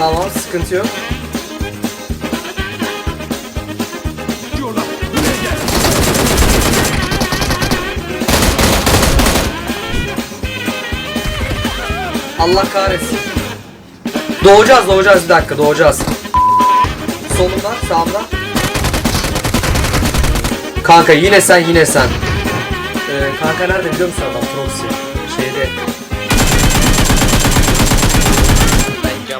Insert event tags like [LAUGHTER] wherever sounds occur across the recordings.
Tamam sıkıntı yok. Allah kahretsin. Doğacağız doğacağız bir dakika doğacağız. Solumda sağımda. Kanka yine sen yine sen. Ee, kanka nerede biliyor musun adam Proxy? Şeyde. Ben cam Aa. basıyorum.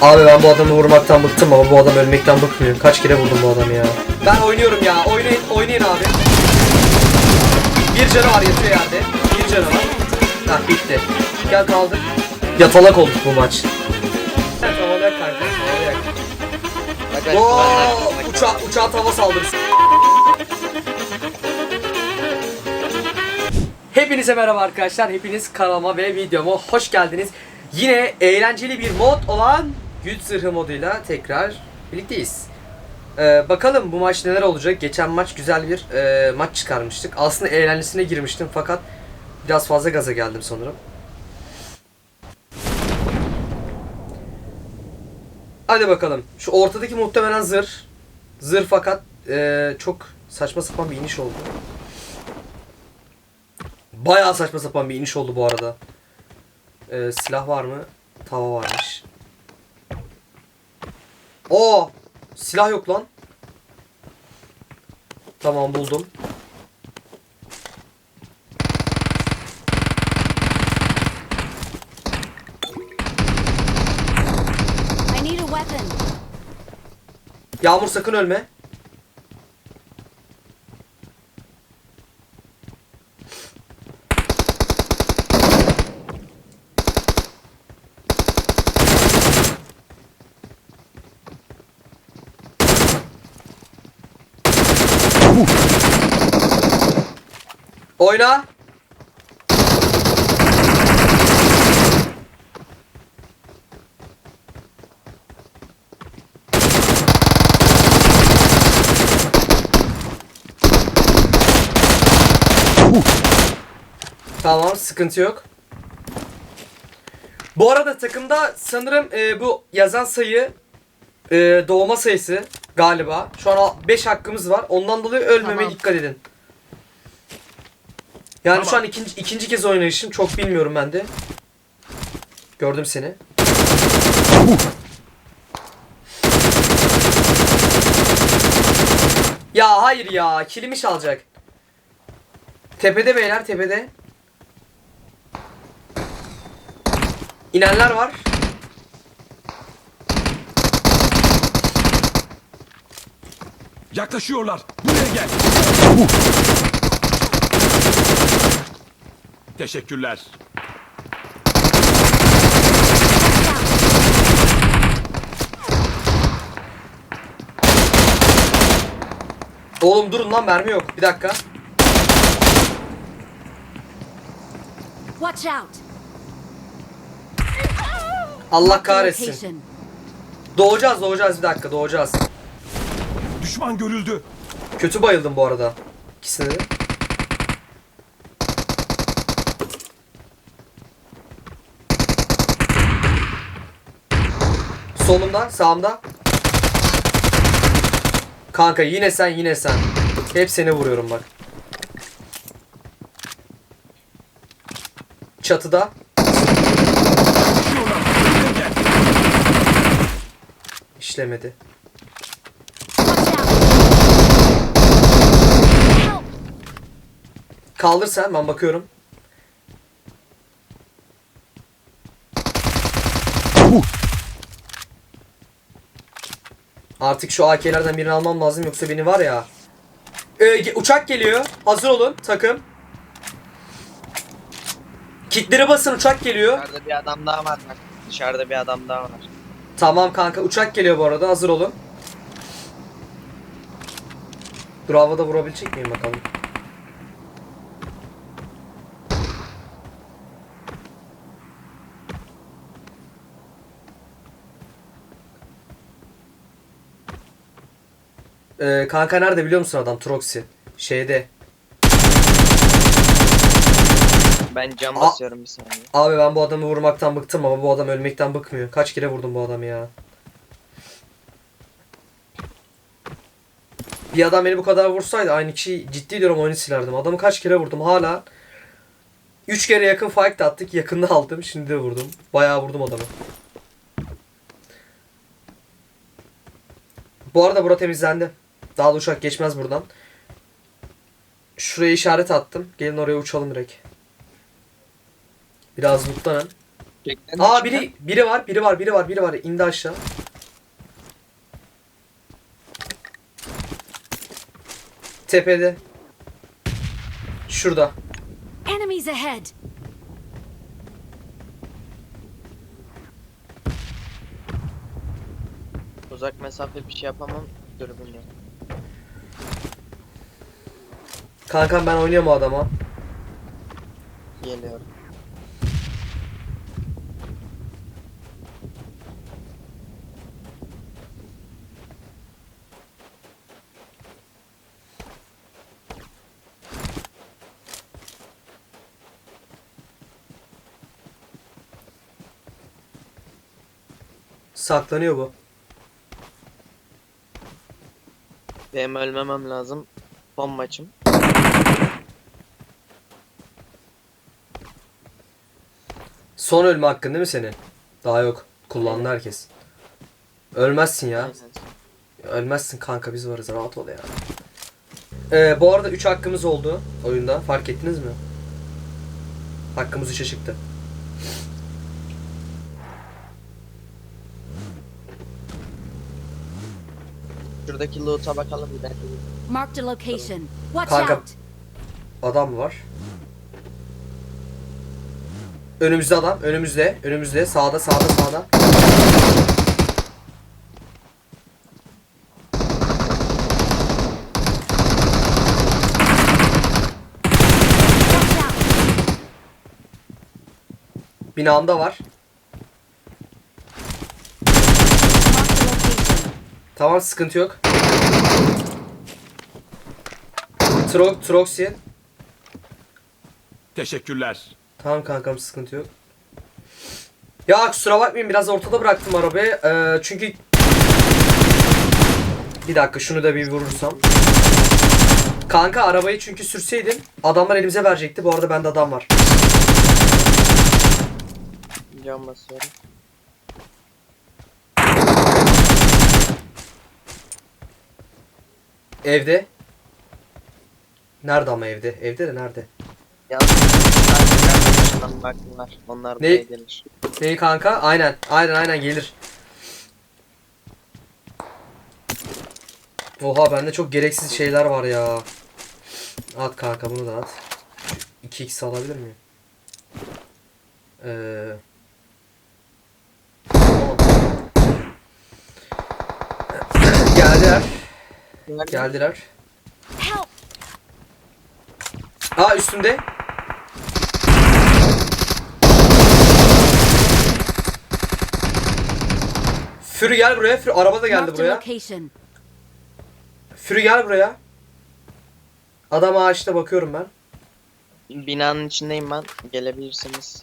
Abi ben bu adamı vurmaktan bıktım ama bu adam ölmekten bıkmıyor. Kaç kere vurdum bu adamı ya. Ben oynuyorum ya. Oynayın, oynayın abi. Bir canı var yatıyor yerde. Bir canı var. Hah bitti. Gel kaldır. Yatalak olduk bu maç. Tavalayak kanka. Tavalayak. Bak bak Oo, bak, bak. uça uçağa tava saldırısı. Hepinize merhaba arkadaşlar. Hepiniz kanalıma ve videoma hoş geldiniz. Yine eğlenceli bir mod olan güç zırhı moduyla tekrar birlikteyiz. Ee, bakalım bu maç neler olacak. Geçen maç güzel bir e, maç çıkarmıştık. Aslında eğlencesine girmiştim fakat biraz fazla gaza geldim sanırım. Hadi bakalım. Şu ortadaki muhtemelen zırh. Zırh fakat eee, çok saçma sapan bir iniş oldu. Bayağı saçma sapan bir iniş oldu bu arada. Eee, silah var mı? Tava varmış. Oo! Silah yok lan. Tamam buldum. Yağmur sakın ölme. Oyna. Tamam sıkıntı yok. Bu arada takımda sanırım e, bu yazan sayı e, doğma sayısı galiba. Şu an 5 hakkımız var. Ondan dolayı ölmemeye Tamam. dikkat edin. Yani Tamam. şu an ikinci, ikinci kez oynayışım. Çok bilmiyorum ben de. Gördüm seni. Ya hayır ya. Kilimi çalacak. Tepede beyler tepede. İnenler var. Yaklaşıyorlar. Buraya gel. Teşekkürler. Oğlum durun lan mermi yok. Bir dakika. Watch out. Allah kahretsin. Doğacağız doğacağız bir dakika doğacağız. Düşman görüldü. Kötü bayıldım bu arada. İkisine de. Solumda, sağımda. Kanka yine sen yine sen. Hep seni vuruyorum bak. Çatıda. İşlemedi. Kaldır sen ben bakıyorum. Artık şu AK'lerden birini almam lazım yoksa beni var ya. Ee, uçak geliyor. Hazır olun takım. Kitleri basın uçak geliyor. Dışarıda bir adam daha var bak. Dışarıda bir adam daha var. Tamam kanka uçak geliyor bu arada hazır olun. Dur havada vurabilecek miyim bakalım. Ee, kanka nerede biliyor musun adam Troxy? Şeyde. Ben cam Aa. basıyorum bir saniye. Abi ben bu adamı vurmaktan bıktım ama bu adam ölmekten bıkmıyor. Kaç kere vurdum bu adamı ya. Bir adam beni bu kadar vursaydı aynı kişi ciddi diyorum oyunu silerdim. Adamı kaç kere vurdum hala. 3 kere yakın fight de attık. Yakında aldım. Şimdi de vurdum. Bayağı vurdum adamı. Bu arada bura temizlendi. Daha da uçak geçmez buradan. Şuraya işaret attım. Gelin oraya uçalım direkt. Biraz. Çekten Aa biri biri var, biri var, biri var, biri var. İndi aşağı. Tepede. Şurada. Enemies ahead! Uzak mesafe bir şey yapamam. Dürbün yok. Kankam ben oynuyorum o adama. Geliyorum. Saklanıyor bu. Benim ölmemem lazım. Son maçım. Son ölme hakkın değil mi senin? Daha yok. Kullandı herkes. Ölmezsin ya. Ölmezsin kanka biz varız rahat ol ya. Ee, bu arada 3 hakkımız oldu oyunda. Fark ettiniz mi? Hakkımız 3'e çıktı. Şuradaki loot'a bakalım bir dakika. Marked a location. Watch Kanka- out! Adam var. Önümüzde adam. Önümüzde. Önümüzde. Sağda sağda sağda. Binamda var. Tamam sıkıntı yok. Tro Troxy. Teşekkürler. Tamam kankam sıkıntı yok. Ya kusura bakmayın biraz ortada bıraktım arabayı. Ee, çünkü... Bir dakika şunu da bir vurursam. Kanka arabayı çünkü sürseydim adamlar elimize verecekti. Bu arada bende adam var. Cam basıyorum. Evde. Nerede ama evde? Evde de nerede? Yalnız sadece. Onlar Ne? buraya gelir. Neyi kanka? Aynen. Aynen aynen gelir. Oha bende çok gereksiz şeyler var ya. At kanka bunu da at. Şu 2x alabilir miyim? Ee... [CLEARS THROAT] Geldiler. Geldiler. Aa üstümde. Fury gel buraya. Fury, araba da geldi buraya. Fury gel buraya. Adam ağaçta bakıyorum ben. Binanın içindeyim ben. Gelebilirsiniz.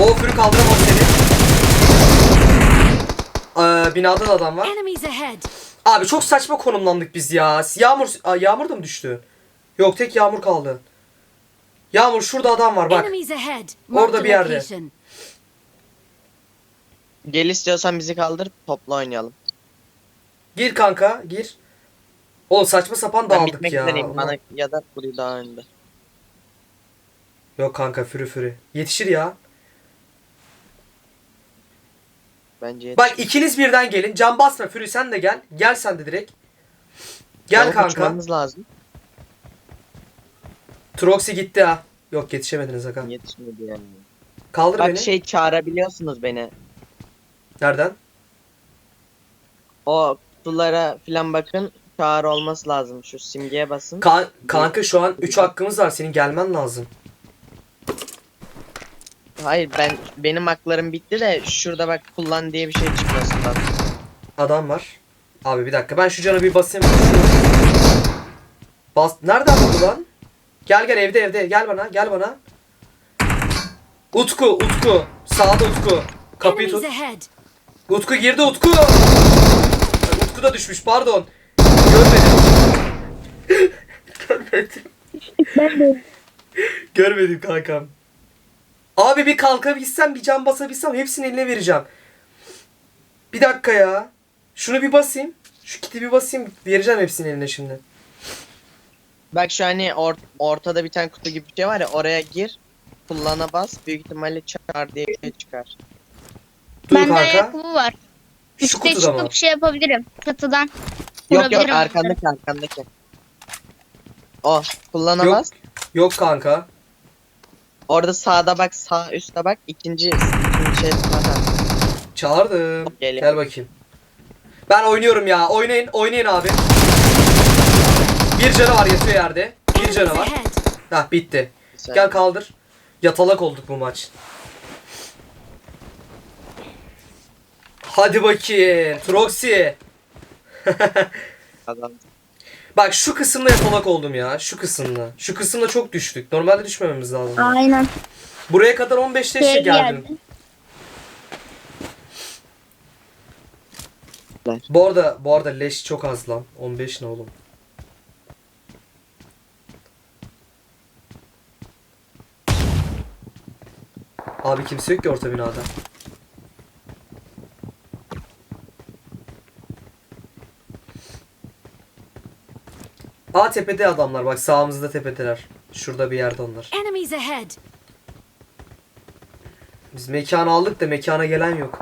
O Fury kaldıramam seni. Ee, binada da adam var. Abi çok saçma konumlandık biz ya. Yağmur Aa, yağmur da mı düştü? Yok tek yağmur kaldı. Yağmur şurada adam var bak. Orada bir yerde. Gel istiyorsan bizi kaldır. Topla oynayalım. Gir kanka gir. Oğlum saçma sapan Ben dağıldık bitmek ya. üzereyim. Bana ya da burayı daha önde. Yok kanka Fury Fury. Yetişir ya. Bence Bak ikiniz birden gelin. Can basma Fury sen de gel. Gel sen de direkt. Gel Çabuk kanka. uçmamız lazım. Troxy gitti ha. Yok yetişemediniz Hakan. Yetişmedi yani. Kaldır Bak beni. şey çağırabiliyorsunuz beni. Nereden? O kutulara filan bakın. Çağrı olması lazım. Şu simgeye basın. Kan- kanka şu an 3 hakkımız var. Senin gelmen lazım. Hayır ben benim haklarım bitti de şurada bak kullan diye bir şey çıkmasın lazım. Adam var. Abi bir dakika ben şu cana bir basayım. Bas. Nereden buldu lan? Gel gel evde evde gel bana gel bana. Utku Utku. Sağda Utku. Kapıyı Enemies tut. Utku girdi Utku. Utku da düşmüş pardon. Görmedim. [LAUGHS] Görmedim. [LAUGHS] Görmedim kankam. Abi bir kalkabilsem bir can basabilsem hepsini eline vereceğim. Bir dakika ya. Şunu bir basayım. Şu kiti bir basayım. Vereceğim hepsini eline şimdi. Bak şu hani or- ortada bir tane kutu gibi bir şey var ya oraya gir. Kullana bas. Büyük ihtimalle çağır diye bir şey çıkar. Dur Bende kanka. ayakkabı var. Şu Üste kutuda mı? çıkıp şey yapabilirim. Çatıdan. Yok yok Vurabilirim arkandaki arkandaki. O kullana Yok. kanka. Orada sağda bak sağ üstte bak ikinci, ikinci şey zaten. Çağırdım. Geliyor. Gel bakayım. Ben oynuyorum ya. Oynayın. Oynayın abi. Bir canı var yatıyor yerde. Bir canı var. Hah bitti. Gel kaldır. Yatalak olduk bu maç. Hadi bakayım. Troxy. [LAUGHS] Adam. Bak şu kısımda yatalak oldum ya. Şu kısımda. Şu kısımda çok düştük. Normalde düşmememiz lazım. Aynen. Buraya kadar 15 leşe Şey geldim. geldi. Bu arada bu arada leş çok az lan. 15 ne oğlum? Abi kimse yok ki orta binada. Aa tepede adamlar bak sağımızda tepedeler. Şurada bir yerde onlar. Enemies ahead. Biz mekanı aldık da mekana gelen yok.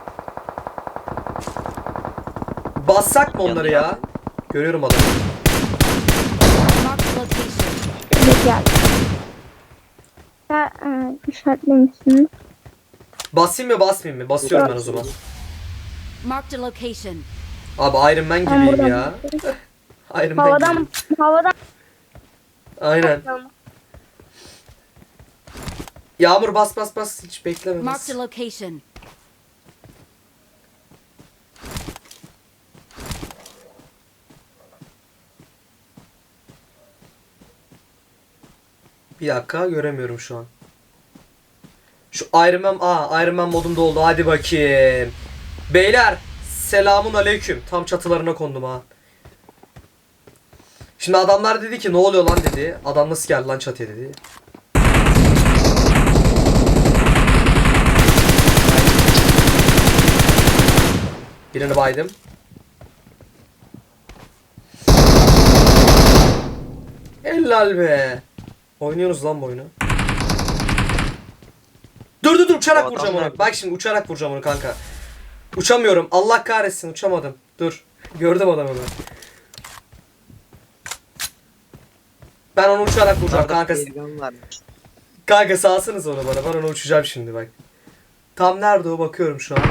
Bassak mı onları ya? Görüyorum adamı. Marked a location. Bir geldi. Ya, e, işaretlemişsiniz. Basayım mı basmayayım mı? Basıyorum ben o zaman. Marked a location. Abi Iron Man Ben gibiyim ya. Iron Man Havadan, gibiyim. havadan. Aynen. Yağmur bas bas bas. Hiç bekleme bas. Marked a location. Bir dakika göremiyorum şu an. Şu Iron Man, aa Iron Man modum doldu. Hadi bakayım. Beyler selamun aleyküm. Tam çatılarına kondum ha. Şimdi adamlar dedi ki ne oluyor lan dedi. Adam nasıl geldi lan çatıya dedi. Birini baydım. Helal be. Oynuyoruz lan bu oyunu. Dur dur dur uçarak O vuracağım onu. Bak şimdi uçarak vuracağım onu kanka. Uçamıyorum. Allah kahretsin uçamadım. Dur. Gördüm adamı ben. Ben onu uçarak vuracağım kanka. Kanka salsınız onu bana. Ben onu uçacağım şimdi bak. Tam nerede o bakıyorum şu an.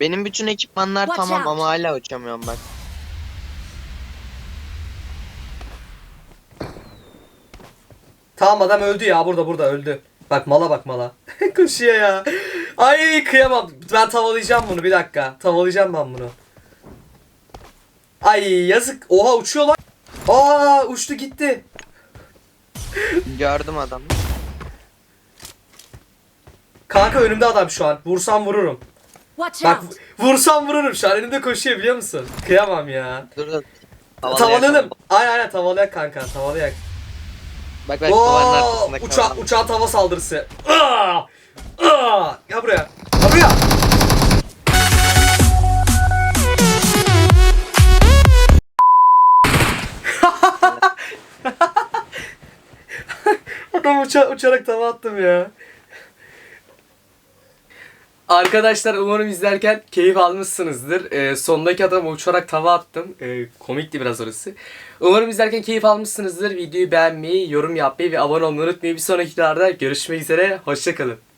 Benim bütün ekipmanlar Watch tamam out. ama hala uçamıyorum bak. Tamam adam öldü ya burada burada öldü. Bak mala bak mala. [LAUGHS] Koşuyor ya. Ay kıyamam. Ben tavalayacağım bunu bir dakika. Tavalayacağım ben bunu. Ay yazık. Oha uçuyor lan. Aa uçtu gitti. Gördüm adamı. Kanka önümde adam şu an. Vursam vururum. Watch Bak out. vursam vururum şu an. Önümde koşuyor biliyor musun? Kıyamam ya. Dur dur. Tavalayalım. Aynen aynen tavalayak kanka. Tavalayak. Bak bak duvarın Oo, arkasında uça kalan. uçağa tava saldırısı. Aa! Aa! Gel buraya. Gel buraya. Uça uçarak tava attım ya. Arkadaşlar umarım izlerken keyif almışsınızdır. Ee, sondaki adamı uçarak tava attım. Ee, komikti biraz orası. Umarım izlerken keyif almışsınızdır. Videoyu beğenmeyi, yorum yapmayı ve abone olmayı unutmayın. Bir sonraki videolarda görüşmek üzere. Hoşçakalın.